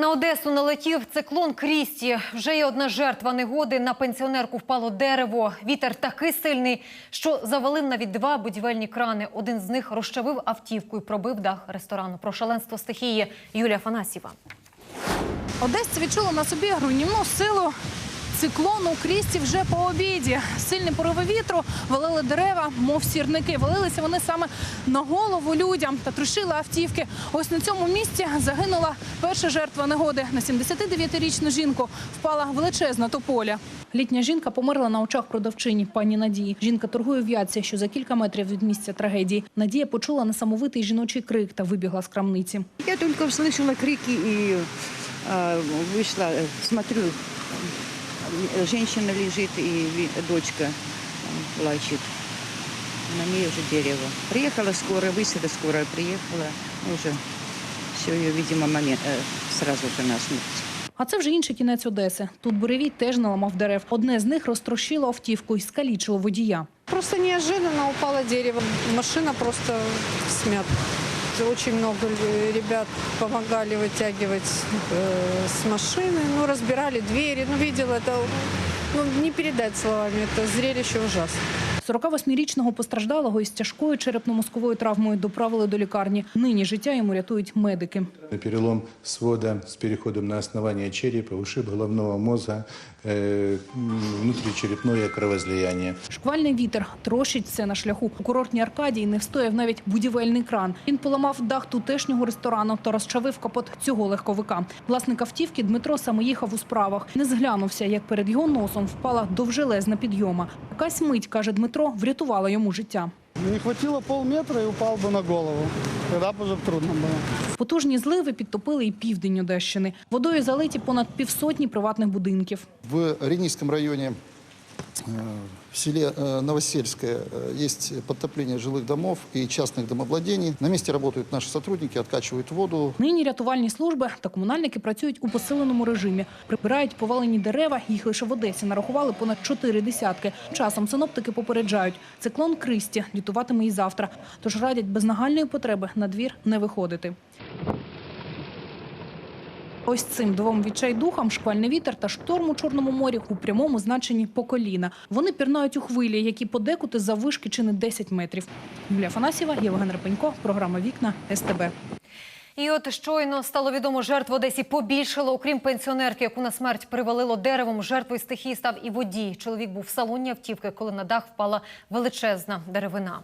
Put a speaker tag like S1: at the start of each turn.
S1: На Одесу налетів циклон Крісті. Вже є одна жертва негоди. На пенсіонерку впало дерево. Вітер такий сильний, що завалив навіть два будівельні крани. Один з них розчавив автівку і пробив дах ресторану. Про шаленство стихії Юлія Фанасіва.
S2: Одесці відчули на собі руйнівну силу циклону Крісті вже по обіді. Сильні пориви вітру валили дерева, мов сірники. Валилися вони саме на голову людям та трушили автівки. Ось на цьому місці загинула перша жертва негоди. На 79-річну жінку впала величезна тополя. Літня жінка померла на очах продавчині пані Надії. Жінка торгує в Вятці, що за кілька метрів від місця трагедії. Надія почула несамовитий жіночий крик та вибігла з крамниці.
S3: Я только услышала крики и э, вышла, э, смотрю, э, женщина лежит и ви- дочка э, плачет. На ней уже дерево. Приехала скорая, высада скорая приехала. Уже все, ее, видимо, момент, э, сразу же на смерть.
S2: А це вже інший кінець Одеси. Тут буревій теж наламав дерев. Одне з них розтрощило автівку і скалічило водія.
S4: Просто неожиданно упало дерево. Машина просто смята. Очень много э, ребят помогали вытягивать э, с машины, ну, разбирали двери. Ну, видела это, ну, не передать словами, это зрелище ужасное.
S2: 48-річного постраждалого із тяжкою черепно-мозковою травмою доправили до лікарні. Нині життя йому рятують медики.
S5: Перелом свода с переходом на основание черепа, ушиб головного мозга, э, м.
S2: Шквальний вітер трощить все на шляху. У курортній Аркадії не встояв навіть будівельний кран. Він поламав дах тутешнього ресторану та розчавив капот цього легковика. Власник автівки Дмитро саме їхав у справах. Не зглянувся, як перед його носом впала довжелезна підйома. Якась мить, каже Дмитро, врятувала йому життя.
S6: Не хватило полметра и упал бы на голову. Тогда бы уже трудно было.
S2: Потужні зливи підтопили і південь Одещини. Водою залиті понад півсотні приватних будинків.
S7: В Ренийском районе, э, в селе э, Новосельское, э, есть подтопление жилых домов и частных домовладений. На месте работают наши сотрудники, откачивают воду,
S2: Нині рятувальні служби та комунальники працюють у посиленому режимі. Прибирають повалені дерева. Їх лише в Одесі нарахували понад чотири десятки. Часом синоптики попереджають, циклон Кристі лютуватиме і завтра. Тож радять без нагальної потреби на двір не виходити. Ось цим двом відчайдухам шквальний вітер та шторм у Чорному морі у прямому значенні по коліна. Вони пірнають у хвилі, які подекути заввишки чи не 10 метрів. Юлія Фанасєва, Євген Репенько, програма «Вікна», СТБ.
S1: І от щойно стало відомо, жертв Одесі побільшало. Окрім пенсіонерки, яку на смерть привалило деревом, жертвою стихії став і водій. Чоловік був в салоні автівки, коли на дах впала величезна деревина.